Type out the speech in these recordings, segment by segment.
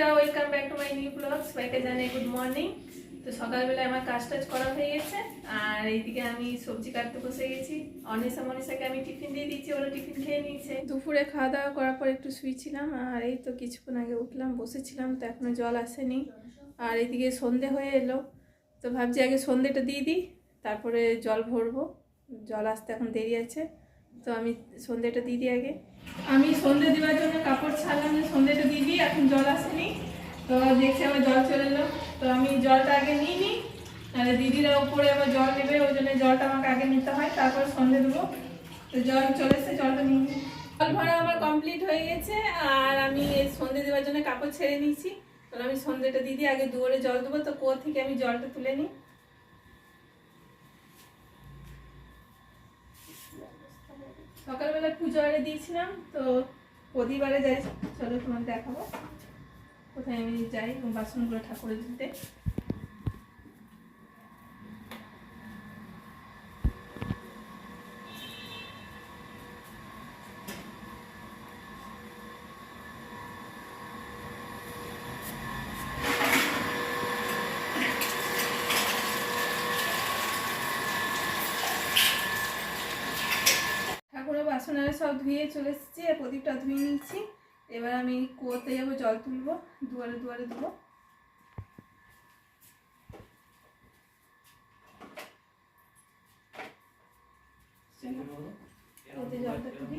বন্ধুরা welcome back to my new blog সবাইকে জানাই গুড মর্নিং তো সকালবেলায় আমার কাজ টাজ করা হয়ে গেছে, আর এইদিকে আমি সবজি কাটতে বসে গেছি। অনিশা মনীষাকে আমি টিফিন দিয়ে দিচ্ছি, ওরা টিফিন খেয়ে নিয়েছে। দুপুরে খাওয়া দাওয়া করার পর একটু শুয়েছিলাম, আর এই তো কিছুক্ষণ আগে উঠলাম, বসেছিলাম, তো এখনও জল আসেনি। আর এইদিকে সন্ধে হয়ে এলো, তো ভাবছি আগে সন্ধেটা দিয়ে দিই, তারপরে জল ভরবো। জল আসতে এখন দেরি আছে। তো আমি সন্ধেটা দিয়ে দিই আগে। আমি সন্ধে দেওয়ার জন্য কাপড় ছাড়লাম যে সন্ধেটা দিয়ে দিই, এখন জল আসেনি। তো দেখছি আমার জল চলে এলো। তো আমি জলটা আগে নিই নি তাহলে দিদিরা উপরে আবার জল নেবে, ওই জন্য জলটা আমাকে আগে নিতে হয়, তারপর সন্ধে দেবো। তো জল চলে এসে জলটা নিয়ে নিই। জল ভরা আমার কমপ্লিট হয়ে গেছে, আর আমি সন্ধে দেওয়ার জন্য কাপড় ছেড়ে নিয়েছি। তো আমি সন্ধেটা দিদি আগে দুয়ারে জল দেবো, তো কুয়ো থেকে আমি জলটা তুলে নিই। সকালবেলা পুজো আরে দিয়েছিলাম, তো প্রতিবারে যাই, চলো তোমার দেখাবো। কোথায় আমি যাই বাসনগুলো ঠাকুরের দিতে ঠাকুরের বাসন আরে সব ধুয়ে চলে এসেছি আর প্রদীপটা ধুয়ে নিচ্ছি। এবার আমি কুয়োতে যাব জল তুলবো দুয়ারে দুয়ারে দেবো জলটা তুলি।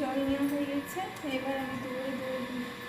জল নেওয়া হয়ে গেছে এবার আমি দৌড়ে দৌড়ে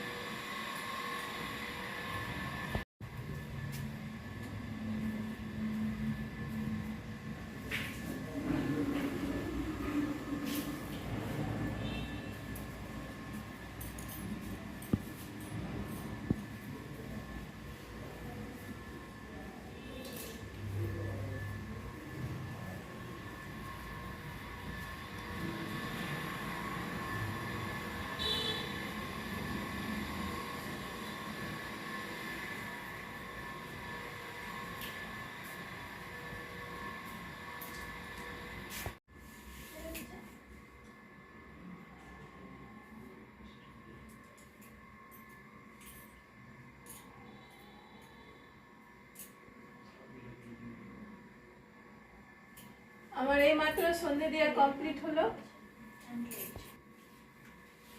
আমার এই মাত্র সন্ধে দেওয়া কমপ্লিট হলো?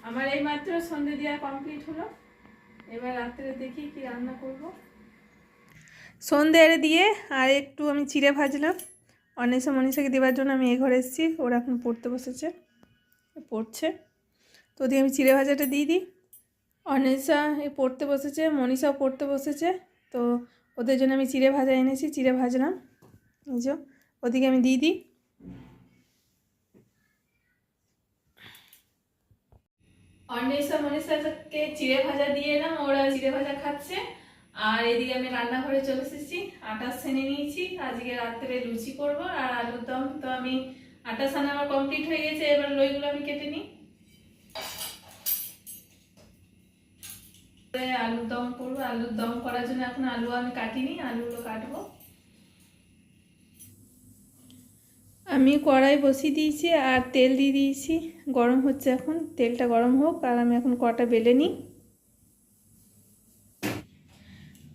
আমার এই মাত্র সন্ধে দেওয়া কমপ্লিট হলো? এবার রাত্রে দেখি কি রান্না করব। সন্ধে এড়ে দিয়ে আর একটু আমি চিড়ে ভাজলাম। অনেসা মনীষাকে দেওয়ার জন্য আমি এ ঘরে এসেছি, ওরা এখন পড়তে বসেছে, পড়ছে। তো ওদিকে আমি চিড়ে ভাজাটা দিয়ে দিই। অনেসা এ পড়তে বসেছে, মনীষাও পড়তে বসেছে, তো ওদের জন্য আমি চিড়ে ভাজা এনেছি, চিড়ে ভাজলাম। এই যে ওদিকে আমি দিয়ে দিই। অন্বেষা মনীষাকে চিড়ে ভাজা দিয়ে এলাম, ওরা চিড়ে ভাজা খাচ্ছে। আর এদিকে আমি রান্নাঘরে চলে এসেছি, আটা সেনে নিয়েছি। আজকে রাত্রে লুচি করব আর আলুর দম। তো আমি আটা সানা আমার কমপ্লিট হয়ে গেছে, এবার লইগুলো আমি কেটে নিই। আলুর দম করব। আলুর দম করার জন্য এখন আলু আমি কাটিনি, আলুগুলো কাটবো। আমি কড়াই বসিয়ে দিয়েছি আর তেল দিয়ে দিয়েছি। গরম হচ্ছে এখন। তেলটা গরম হোক আর আমি এখন কটা বেলে নিই।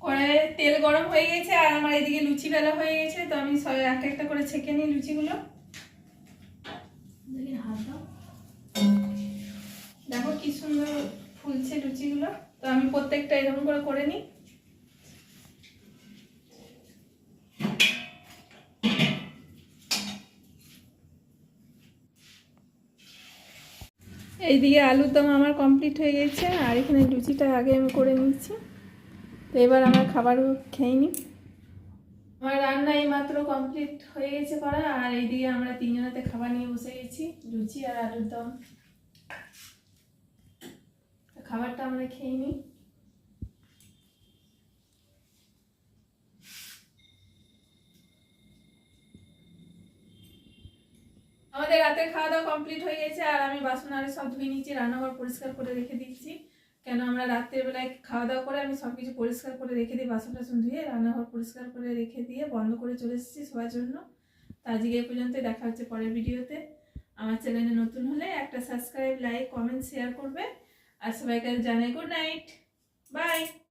কড়াইয়ে তেল গরম হয়ে গেছে আর আমার এদিকে লুচি বেলা হয়ে গেছে তো আমি সব একটা একটা করে ছেঁকে নিই লুচিগুলো। দেখো কি সুন্দর ফুলছে লুচিগুলো। তো আমি প্রত্যেকটা এরকম করে করে নিই। এইদিকে আলুর দম আমার কমপ্লিট হয়ে গেছে, আর এখানে লুচিটা আগে আমি করে নিচ্ছি। তো এবার আমার খাবারও খেয়ে নিই। আমার রান্না এই মাত্র কমপ্লিট হয়ে গেছে করা, আর এইদিকে আমরা তিনজনাতে খাবার নিয়ে বসে গেছি, লুচি আর আলুর দম খাবারটা আমরা খেয়ে নিই। রাতের খাওয়া দাওয়া কমপ্লিট হয়ে গেছে, আর আমি বাসন আরে সব ধুয়ে নিচ্ছি রান্নাঘর পরিষ্কার করে রেখে দিচ্ছি। কেন আমরা রাত্রের বেলায় খাওয়া দাওয়া করে আমি সব কিছু পরিষ্কার করে রেখে দিই বাসন টাসন ধুয়ে রান্নাঘর পরিষ্কার করে রেখে দিয়ে বন্ধ করে চলে এসেছি সবার জন্য। তো আজকে এই পর্যন্ত দেখা হচ্ছে পরের ভিডিওতে। আমার চ্যানেলে নতুন হলে একটা সাবস্ক্রাইব লাইক কমেন্ট শেয়ার করবে। আর সবাইকে জানাই গুড নাইট বাই